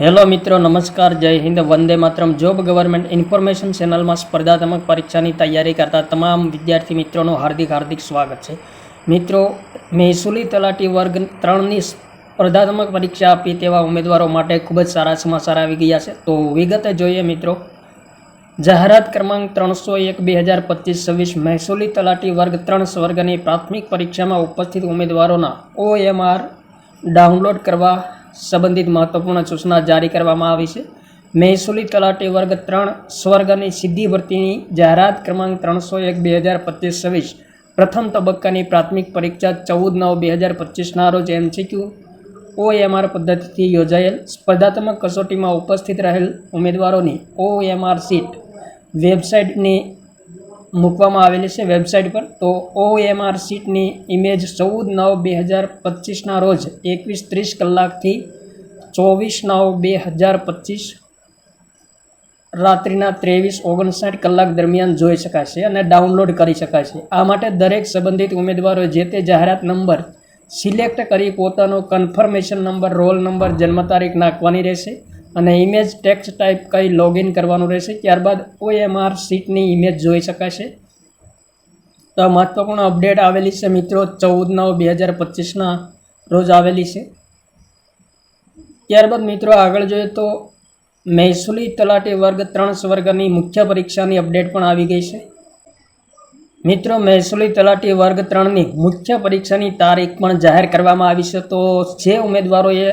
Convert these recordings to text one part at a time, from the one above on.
Hello મિત્રો, નમસ્કાર, જય હિન્દ, વંદે માત્રમ. જોબ ગવર્મેન્ટ ઇન્ફોર્મેશન ચેનલમાં સ્પર્ધાત્મક પરીક્ષાની તૈયારી કરતા તમામ વિદ્યાર્થી મિત્રોનું હાર્દિક હાર્દિક સ્વાગત છે. મિત્રો, મહેસૂલી તલાટી વર્ગ ત્રણની સ્પર્ધાત્મક પરીક્ષા આપી તેવા ઉમેદવારો માટે ખૂબ જ સારા સમાચાર આવી ગયા છે. તો વિગતે જોઈએ મિત્રો, જાહેરાત ક્રમાંક ત્રણસો એક બે હજાર પચીસ છવ્વીસ મહેસૂલી તલાટી વર્ગ ત્રણ સ્વર્ગની પ્રાથમિક પરીક્ષામાં ઉપસ્થિત ઉમેદવારોના ઓએમઆર ડાઉનલોડ કરવા સંબંધિત મહત્વપૂર્ણ સૂચના જારી કરવામાં આવી છે. મહેસૂલી તલાટી વર્ગ ત્રણ, સ્વર્ગની સિદ્ધિ ભરતીની જાહેરાત ક્રમાંક ત્રણસો એક, બે હજાર પચીસ, છવ્વીસ. પ્રથમ તબક્કાની પ્રાથમિક પરીક્ષા ચૌદ નવ, બે હજાર પચીસના રોજ એમસીક્યુ ઓએમઆર પદ્ધતિથી યોજાયેલ. સ્પર્ધાત્મક કસોટીમાં ઉપસ્થિત રહેલ ઉમેદવારોની ઓએમઆર સીટ. વેબસાઇટની મૂકવામાં આવેલી છે વેબસાઇટ પર. તો ઓએમઆર સીટની ઇમેજ ચૌદ નવ બે હજાર પચીસના રોજ એકવીસ ત્રીસ કલાકથી ચોવીસ નવ બે હજાર પચીસ રાત્રિના ત્રેવીસ ઓગણસાઠ કલાક દરમિયાન જોઈ શકાશે અને ડાઉનલોડ કરી શકાશે. આ માટે દરેક સંબંધિત ઉમેદવારો જે તે જાહેરાત નંબર સિલેક્ટ કરી પોતાનો કન્ફર્મેશન નંબર રોલ નંબર જન્મ તારીખ નાખવાની રહેશે. અને ઇમેજ ટેક્સ્ટ ટાઈપ કઈ લોગિન કરવાનું રહેશે, ત્યારબાદ ઓએમઆર સીટની ઇમેજ જોઈ શકાશે. તો આ મહત્વપૂર્ણ અપડેટ આવેલી છે મિત્રો ચૌદ નવ બે હજાર પચીસના રોજ આવેલી છે. ત્યારબાદ મિત્રો આગળ જોઈએ તો મહેસૂલી તલાટી વર્ગ ત્રણ સ્વર્ગની મુખ્ય પરીક્ષાની અપડેટ પણ આવી ગઈ છે. મિત્રો, મહેસૂલી તલાટી વર્ગ ત્રણની મુખ્ય પરીક્ષાની તારીખ પણ જાહેર કરવામાં આવી છે. તો જે ઉમેદવારોએ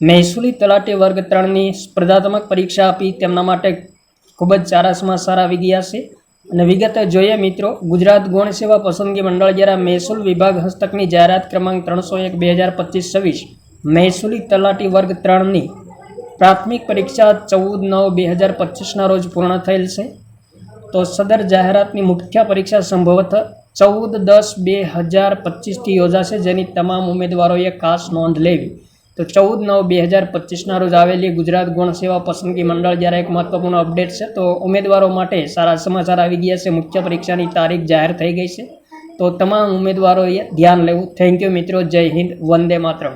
મહેસૂલી તલાટી વર્ગ ત્રણની સ્પર્ધાત્મક પરીક્ષા આપી તેમના માટે ખૂબ જ સારા સમાચાર આવી ગયા છે. અને વિગત જોઈએ મિત્રો, ગુજરાત ગૌણ સેવા પસંદગી મંડળ દ્વારા મહેસૂલ વિભાગ હસ્તકની જાહેરાત ક્રમાંક ત્રણસો એક બે હજાર પચીસ છવ્વીસ મહેસૂલી તલાટી વર્ગ ત્રણની પ્રાથમિક પરીક્ષા ચૌદ નવ બે હજાર પચીસના રોજ પૂર્ણ થયેલ છે. તો સદર જાહેરાતની મુખ્ય પરીક્ષા સંભવતઃ ચૌદ દસ બે હજાર પચીસથી યોજાશે, જેની તમામ ઉમેદવારોએ ખાસ નોંધ લેવી. તો ચૌદ નવ બે હજાર પચીસના રોજ આવેલી ગુજરાત ગુણ સેવા પસંદગી મંડળ જ્યારે એક મહત્વપૂર્ણ અપડેટ છે, તો ઉમેદવારો માટે સારા સમાચાર આવી ગયા છે. મુખ્ય પરીક્ષાની તારીખ જાહેર થઈ ગઈ છે. તો તમામ ઉમેદવારોએ ધ્યાન લેવું. થેન્ક યુ મિત્રો. જય હિન્દ. વંદે માતરમ.